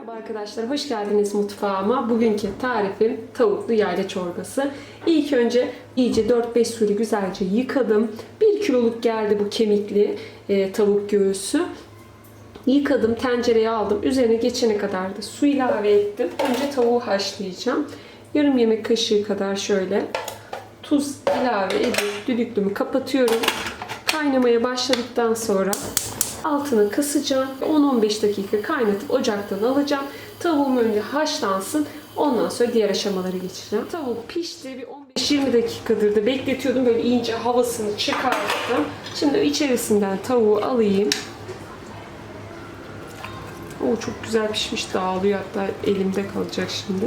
Merhaba arkadaşlar, hoş geldiniz mutfağıma. Bugünkü tarifim tavuklu yayla çorbası. İlk önce iyice 4-5 suyla güzelce yıkadım. 1 kiloluk geldi bu kemikli e, tavuk göğsü. Yıkadım, tencereye aldım. Üzerine geçene kadar da su ilave ettim. Önce tavuğu haşlayacağım. Yarım yemek kaşığı kadar şöyle tuz ilave edip düdüklümü kapatıyorum. Kaynamaya başladıktan sonra altını kısacağım. 10-15 dakika kaynatıp ocaktan alacağım. Tavuğum önce haşlansın. Ondan sonra diğer aşamalara geçeceğim. Tavuk pişti. Bir 15-20 dakikadır da bekletiyordum. Böyle iyice havasını çıkarttım. Şimdi içerisinden tavuğu alayım. O çok güzel pişmiş dağılıyor hatta elimde kalacak şimdi.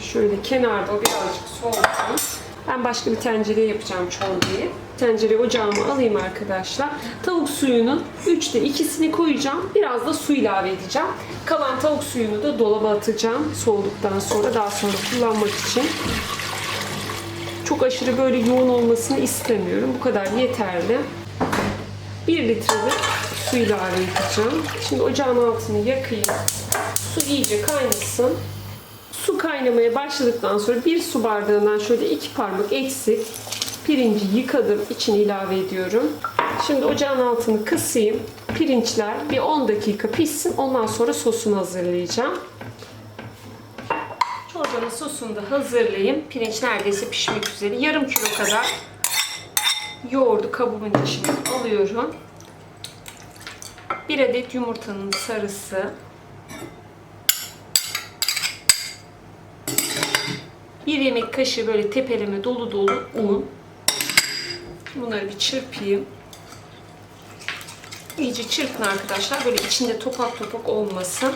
Şöyle kenarda birazcık soğusun. Ben başka bir tencereye yapacağım çorbayı. Tencereye ocağıma alayım arkadaşlar. Tavuk suyunun 3'te 2'sini koyacağım. Biraz da su ilave edeceğim. Kalan tavuk suyunu da dolaba atacağım. Soğuduktan sonra daha sonra kullanmak için. Çok aşırı böyle yoğun olmasını istemiyorum. Bu kadar yeterli. 1 litre de su ilave edeceğim. Şimdi ocağın altını yakayım. Su iyice kaynasın. Su kaynamaya başladıktan sonra bir su bardağından şöyle iki parmak eksik pirinci yıkadım. içine ilave ediyorum. Şimdi ocağın altını kısayım. Pirinçler bir 10 dakika pişsin. Ondan sonra sosunu hazırlayacağım. Çorbanın sosunu da hazırlayayım. Pirinç neredeyse pişmek üzere. Yarım kilo kadar yoğurdu kabımın içine alıyorum. Bir adet yumurtanın sarısı. Bir yemek kaşığı böyle tepeleme dolu dolu un. Bunları bir çırpayım. İyice çırpın arkadaşlar. Böyle içinde topak topak olmasın.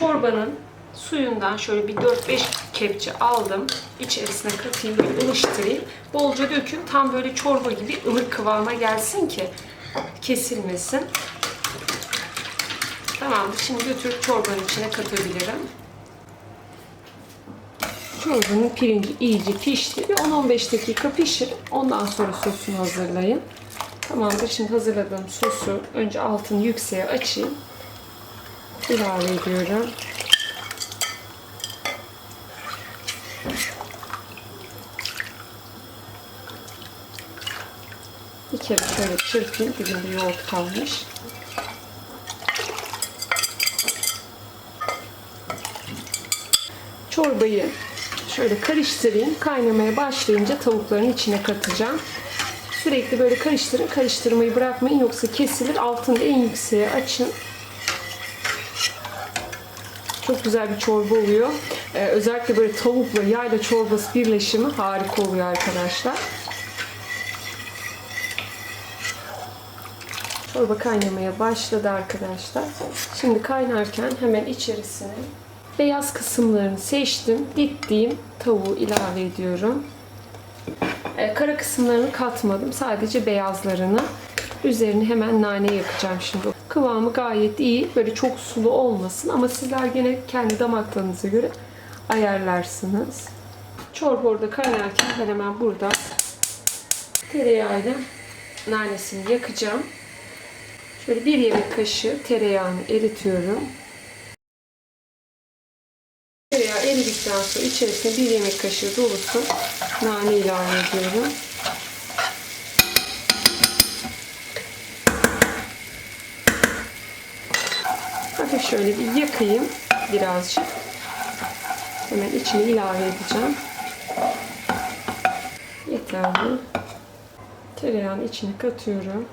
Çorbanın suyundan şöyle bir 4-5 kepçe aldım. İçerisine katayım, böyle ılıştırayım. Bolca dökün. Tam böyle çorba gibi ılık kıvama gelsin ki kesilmesin. Tamamdır. Şimdi götürüp çorbanın içine katabilirim. Çorbanın pirinci iyice pişti. Bir 10-15 dakika pişir. Ondan sonra sosunu hazırlayın. Tamamdır. Şimdi hazırladığım sosu önce altını yükseğe açayım. İlave ediyorum. Kere şöyle çırpayım. Dibinde yoğurt kalmış. Çorbayı şöyle karıştırayım. Kaynamaya başlayınca tavukların içine katacağım. Sürekli böyle karıştırın. Karıştırmayı bırakmayın yoksa kesilir. Altını en yükseğe açın. Çok güzel bir çorba oluyor. Ee, özellikle böyle tavukla yayla çorbası birleşimi harika oluyor arkadaşlar. Çorba kaynamaya başladı arkadaşlar. Şimdi kaynarken hemen içerisine beyaz kısımlarını seçtim. Diktiğim tavuğu ilave ediyorum. Ee, kara kısımlarını katmadım. Sadece beyazlarını. Üzerine hemen nane yakacağım şimdi. Kıvamı gayet iyi. Böyle çok sulu olmasın ama sizler gene kendi damak tadınıza göre ayarlarsınız. Çorba orada kaynarken ben hemen burada tereyağıyla nanesini yakacağım. Şöyle bir yemek kaşığı tereyağını eritiyorum. Tereyağı eridikten sonra içerisine bir yemek kaşığı dolusu nane ilave ediyorum. Hafif şöyle bir yakayım birazcık. Hemen içine ilave edeceğim. Yeterli. Tereyağını içine katıyorum.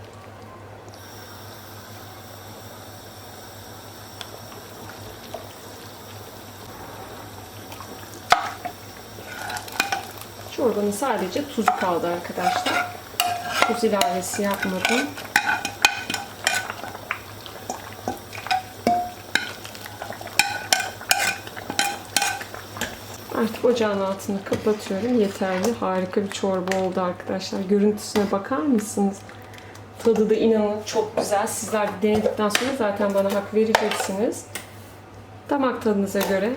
Çorbanın sadece tuzu kaldı arkadaşlar. Tuz ilavesi yapmadım. Artık ocağın altını kapatıyorum. Yeterli. Harika bir çorba oldu arkadaşlar. Görüntüsüne bakar mısınız? Tadı da inanın çok güzel. Sizler de denedikten sonra zaten bana hak vereceksiniz. Damak tadınıza göre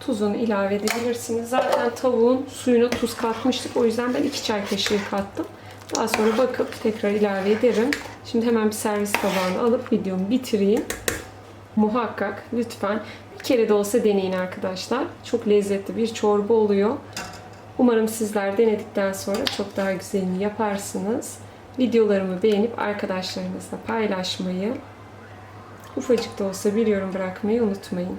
tuzunu ilave edebilirsiniz. Zaten tavuğun suyuna tuz katmıştık. O yüzden ben 2 çay kaşığı kattım. Daha sonra bakıp tekrar ilave ederim. Şimdi hemen bir servis tabağına alıp videomu bitireyim. Muhakkak lütfen bir kere de olsa deneyin arkadaşlar. Çok lezzetli bir çorba oluyor. Umarım sizler denedikten sonra çok daha güzelini yaparsınız. Videolarımı beğenip arkadaşlarınızla paylaşmayı, ufacık da olsa bir yorum bırakmayı unutmayın.